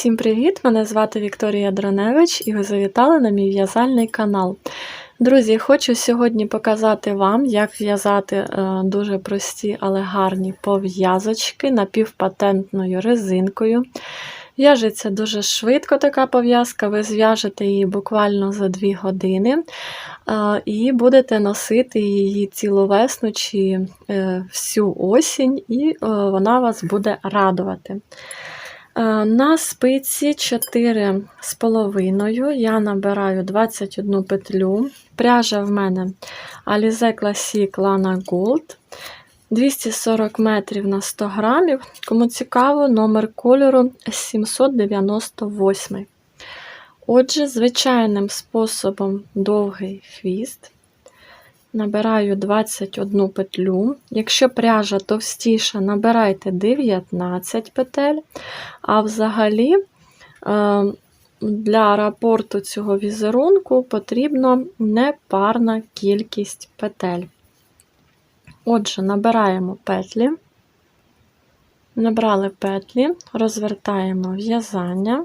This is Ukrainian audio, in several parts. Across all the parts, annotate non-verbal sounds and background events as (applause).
Всім привіт! Мене звати Вікторія Дроневич і ви завітали на мій в'язальний канал. Друзі, хочу сьогодні показати вам, як в'язати е, дуже прості, але гарні пов'язочки напівпатентною резинкою. В'яжеться дуже швидко така пов'язка, ви зв'яжете її буквально за 2 години е, і будете носити її цілу весну чи е, всю осінь, і вона вас буде радувати. Е, на спиці 4 з половиною я набираю 21 петлю. Пряжа в мене Alize Classic Lana Gold 240 метрів на 100 грамів. Кому цікаво, номер кольору 798. Отже, звичайним способом довгий хвіст. Набираю 21 петлю. Якщо пряжа товстіша, набирайте 19 петель. А взагалі, е, для рапорту цього візерунку потрібно непарна кількість петель. Отже, набираємо петлі, набрали петлі, розвертаємо в'язання.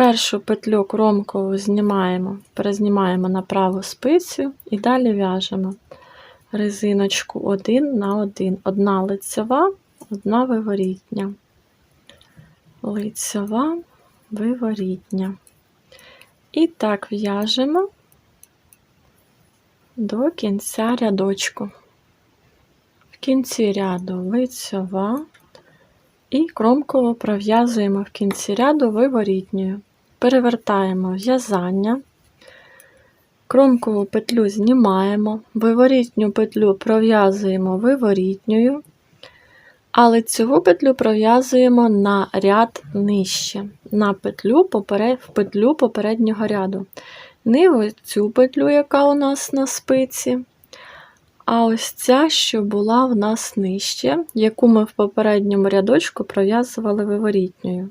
Першу петлю кромкову знімаємо, перезнімаємо на праву спицю і далі в'яжемо резиночку один на один. Одна лицева, одна виворітня. Лицева, виворітня. І так в'яжемо до кінця рядочку. В кінці ряду лицьова і кромково пров'язуємо в кінці ряду виворітньою перевертаємо в'язання, кромкову петлю знімаємо, виворітню петлю пров'язуємо виворітньою, а лицеву петлю пров'язуємо на ряд нижче, на петлю в петлю попереднього ряду. Не цю петлю, яка у нас на спиці, а ось ця, що була в нас нижче, яку ми в попередньому рядочку пров'язували виворітньою.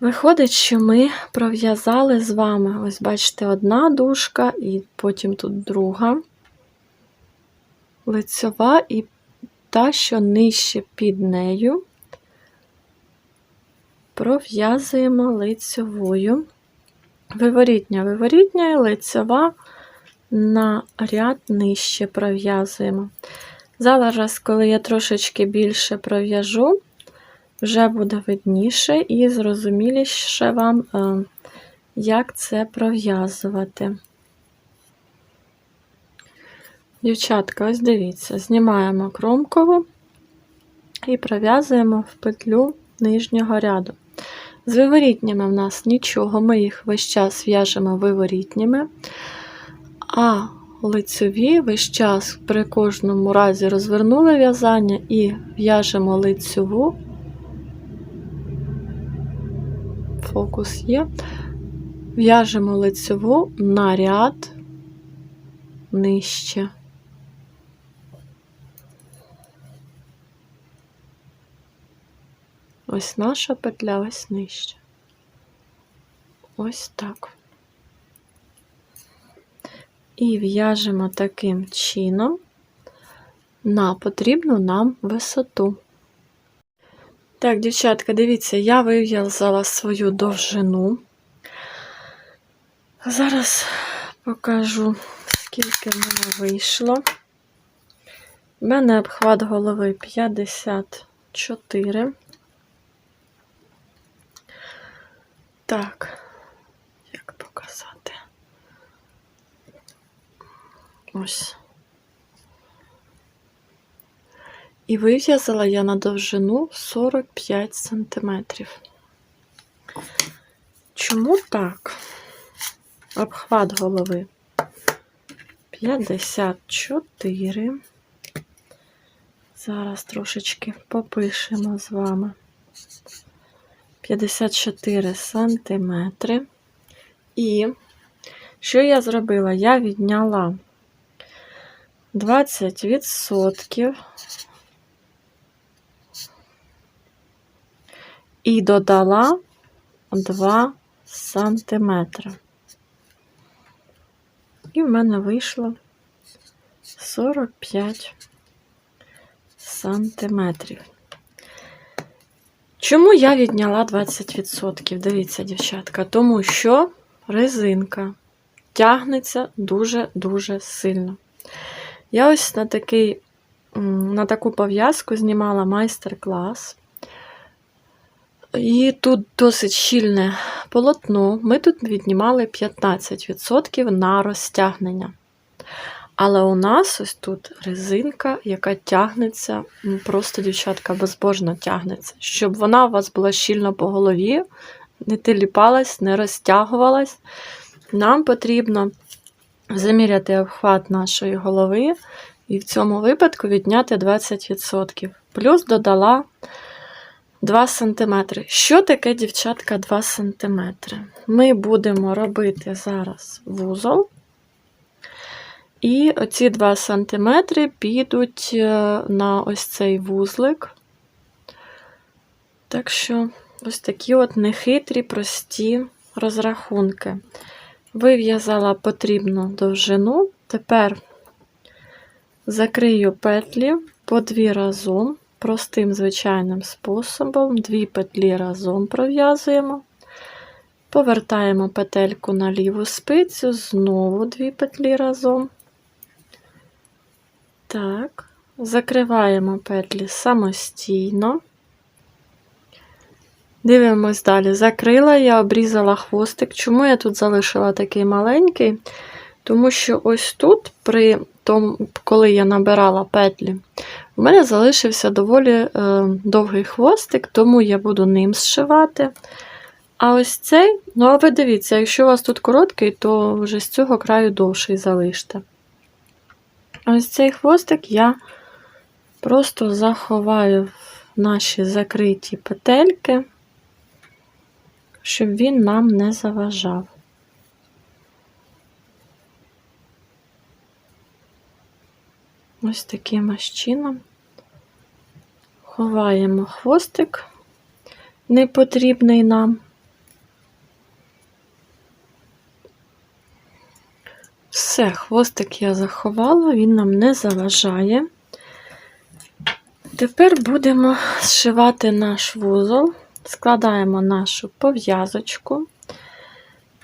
Виходить, що ми пров'язали з вами, ось бачите, одна дужка, і потім тут друга, лицьова і та, що нижче під нею, пров'язуємо лицьовою. Виворітня, виворітня і лицьова на ряд нижче пров'язуємо. Зараз, коли я трошечки більше пров'яжу, вже буде видніше і зрозуміліше вам, е, як це пров'язувати. Дівчатка, ось дивіться, знімаємо кромкову і пров'язуємо в петлю нижнього ряду. З виворітнями в нас нічого, ми їх весь час в'яжемо виворітніми, а лицеві весь час при кожному разі розвернули в'язання і в'яжемо лицеву фокус є. В'яжемо лицеву на ряд нижче. Ось наша петля, ось нижче. Ось так. І в'яжемо таким чином на потрібну нам висоту. Так, дівчатка, дивіться, я вив'язала свою довжину. Зараз покажу, скільки в мене вийшло. У мене обхват голови 54. Так, як показати? Ось. І вив'язала я на довжину 45 см. Чому так? Обхват голови 54. Зараз трошечки попишемо з вами. 54 сантиметри. І що я зробила? Я відняла 20% і додала 2 сантиметри. І в мене вийшло 45 сантиметрів. Чому я відняла 20%? Дивіться, дівчатка, тому що резинка тягнеться дуже-дуже сильно. Я ось на такий, на таку пов'язку знімала майстер-клас. І тут досить щільне полотно. Ми тут віднімали 15% на розтягнення. Але у нас ось тут резинка, яка тягнеться, просто дівчатка безбожно тягнеться. Щоб вона у вас була щільно по голові, не теліпалась, не розтягувалась. Нам потрібно заміряти обхват нашої голови і в цьому випадку відняти 20%. Плюс додала 2 см. Що таке, дівчатка, 2 см? Ми будемо робити зараз вузол. І оці 2 см підуть е, на ось цей вузлик. Так що, ось такі от нехитрі, прості розрахунки. Вив'язала потрібну довжину. Тепер закрию петлі по дві разом, простим звичайним способом. Дві петлі разом пров'язуємо. Повертаємо петельку на ліву спицю, знову дві петлі разом. Так, закриваємо петлі самостійно. Дивимось далі. Закрила я, обрізала хвостик. Чому я тут залишила такий маленький? Тому що ось тут, при тому, коли я набирала петлі, у мене залишився доволі е, довгий хвостик, тому я буду ним зшивати. А ось цей, ну, а ви дивіться, якщо у вас тут короткий, то вже з цього краю довший залиште. Ось цей хвостик я просто заховаю в наші закриті петельки, щоб він нам не заважав. Ось таким ось чином ховаємо хвостик непотрібний нам. Все, хвостик я заховала, він нам не заважає. Тепер будемо зшивати наш вузол, складаємо нашу пов'язочку.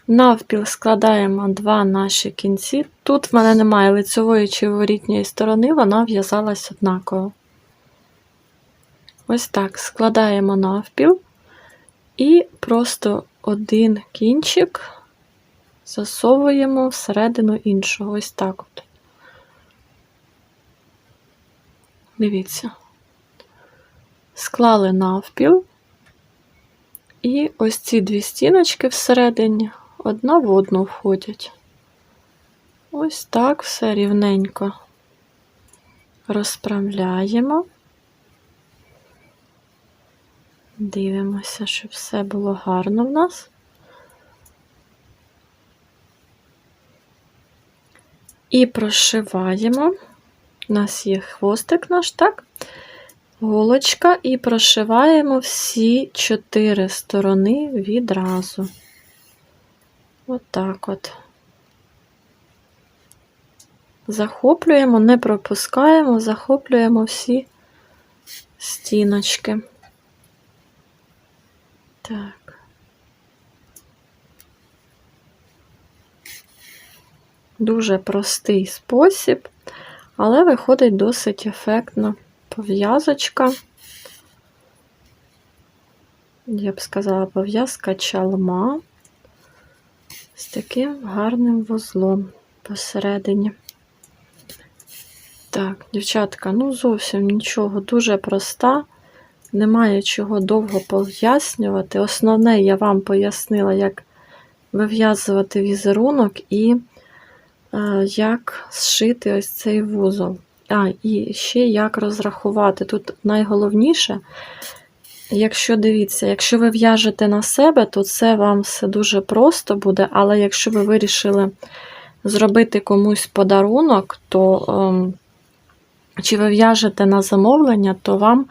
Навпіл складаємо два наші кінці. Тут в мене немає лицевої чи ворітньої сторони, вона в'язалась однаково. Ось так складаємо навпіл і просто один кінчик засовуємо всередину іншого. Ось так от. Дивіться. Склали навпіл, і ось ці дві стіночки всередині одна в одну входять. Ось так все рівненько розправляємо. Дивимося, щоб все було гарно в нас. І прошиваємо. У нас є хвостик наш, так? Голочка, і прошиваємо всі чотири сторони відразу. От, от. Захоплюємо, не пропускаємо, захоплюємо всі стіночки. Так. Дуже простий спосіб, але виходить досить ефектно пов'язочка. Я б сказала, пов'язка чалма з таким гарним вузлом посередині. Так, дівчатка, ну зовсім нічого, дуже проста, немає чого довго пояснювати. Основне, я вам пояснила, як вив'язувати візерунок і Е, як зшити ось цей вузол. А, і ще як розрахувати. Тут найголовніше, якщо дивіться, якщо ви в'яжете на себе, то це вам все дуже просто буде, але якщо ви вирішили зробити комусь подарунок, то ем, чи ви в'яжете на замовлення, то вам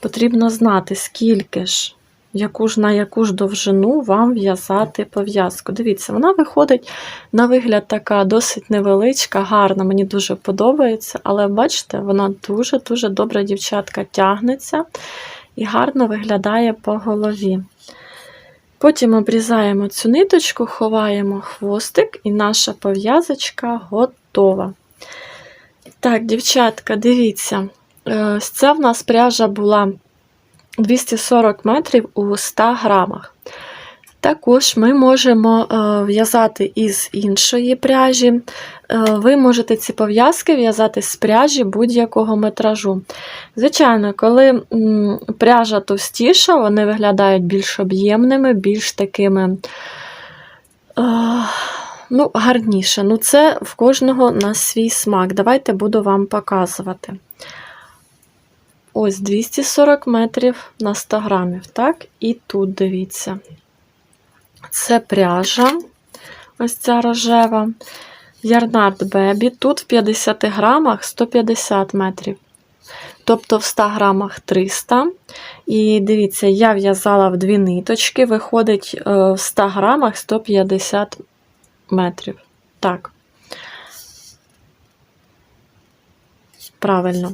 потрібно знати, скільки ж яку ж на яку ж довжину вам в'язати пов'язку. Дивіться, вона виходить на вигляд така досить невеличка, гарна, мені дуже подобається, але бачите, вона дуже-дуже добра дівчатка тягнеться. І гарно виглядає по голові. Потім обрізаємо цю ниточку, ховаємо хвостик, і наша пов'язочка готова. Так, дівчатка, дивіться, е, ця в нас пряжа була 240 метрів у 100 грамах. Також ми можемо е, в'язати із іншої пряжі. Е, Ви можете ці пов'язки в'язати з пряжі будь-якого метражу. Звичайно, коли пряжа товстіша, вони виглядають більш об'ємними, більш такими е, ну, гарніше. Ну, це в кожного на свій смак. Давайте буду вам показувати. Ось 240 метрів на 100 грамів, так? І тут дивіться. Це пряжа, ось ця рожева. Ярнард Бебі. Тут в 50 грамах 150 метрів. Тобто в 100 грамах 300. І дивіться, я в'язала в дві ниточки, виходить е, в 100 грамах 150 метрів. Так. Правильно.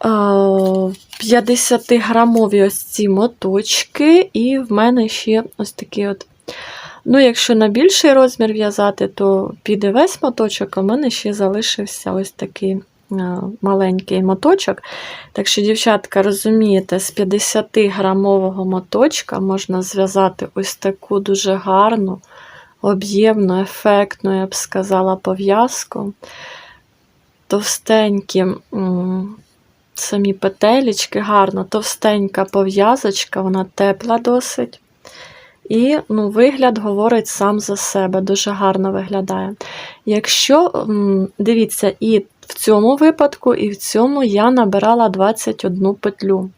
50-грамові ось ці моточки, і в мене ще ось такі от. Ну, якщо на більший розмір в'язати, то піде весь моточок, а в мене ще залишився ось такий маленький моточок. Так що, дівчатка, розумієте, з 50-грамового моточка можна зв'язати ось таку дуже гарну, об'ємну, ефектну, я б сказала, пов'язку. Товстенькі самі петелечки, гарно, товстенька пов'язочка, вона тепла досить. І ну, вигляд говорить сам за себе, дуже гарно виглядає. Якщо, дивіться, і в цьому випадку, і в цьому я набирала 21 петлю.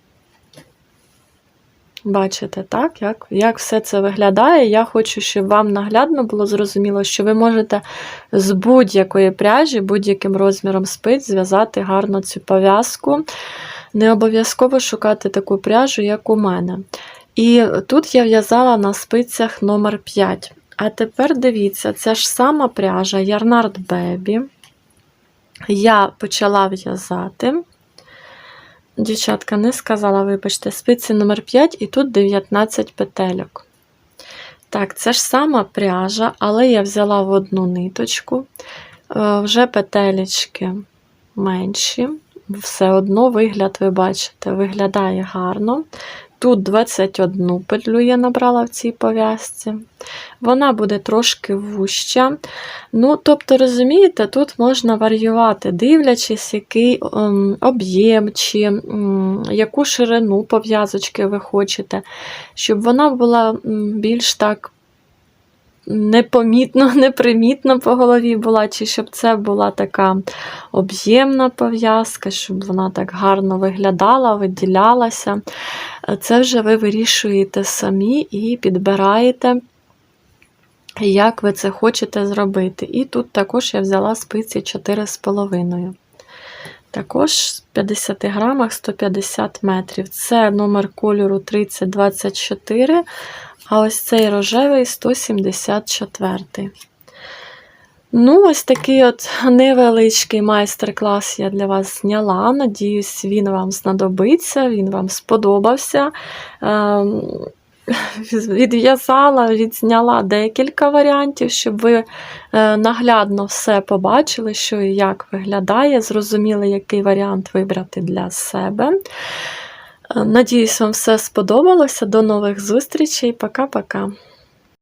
Бачите, так, як як все це виглядає. Я хочу, щоб вам наглядно було зрозуміло, що ви можете з будь-якої пряжі, будь-яким розміром спиць зв'язати гарно цю пов'язку. Не обов'язково шукати таку пряжу, як у мене. І тут я в'язала на спицях номер 5 А тепер дивіться, це ж сама пряжа Ярнард Бебі. Я почала в'язати. Дівчатка, не сказала, вибачте, спиці номер 5 і тут 19 петельок. Так, це ж сама пряжа, але я взяла в одну ниточку, е, вже петелечки менші. Все одно вигляд, ви бачите, виглядає гарно. Тут 21 петлю я набрала в цій пов'язці. Вона буде трошки вуща. Ну, тобто, розумієте, тут можна варіювати, дивлячись, який ем, об'єм чи яку ширину пов'язочки ви хочете, щоб вона була більш так непомітно, (laughs) непримітно по голові була, чи щоб це була така об'ємна пов'язка, щоб вона так гарно виглядала, виділялася. Це вже ви вирішуєте самі і підбираєте. Як ви це хочете зробити. І тут також я взяла спиці 4,5. Також в 50 грамах 150 метрів. Це номер кольору 3024, а ось цей рожевий 174. Ну, ось такий от невеличкий майстер-клас я для вас зняла. Надіюсь, він вам знадобиться, він вам сподобався. Ем, відв'язала, відзняла декілька варіантів, щоб ви е, наглядно все побачили, що і як виглядає, зрозуміли, який варіант вибрати для себе. Надіюсь, вам все сподобалося. До нових зустрічей. Пока-пока.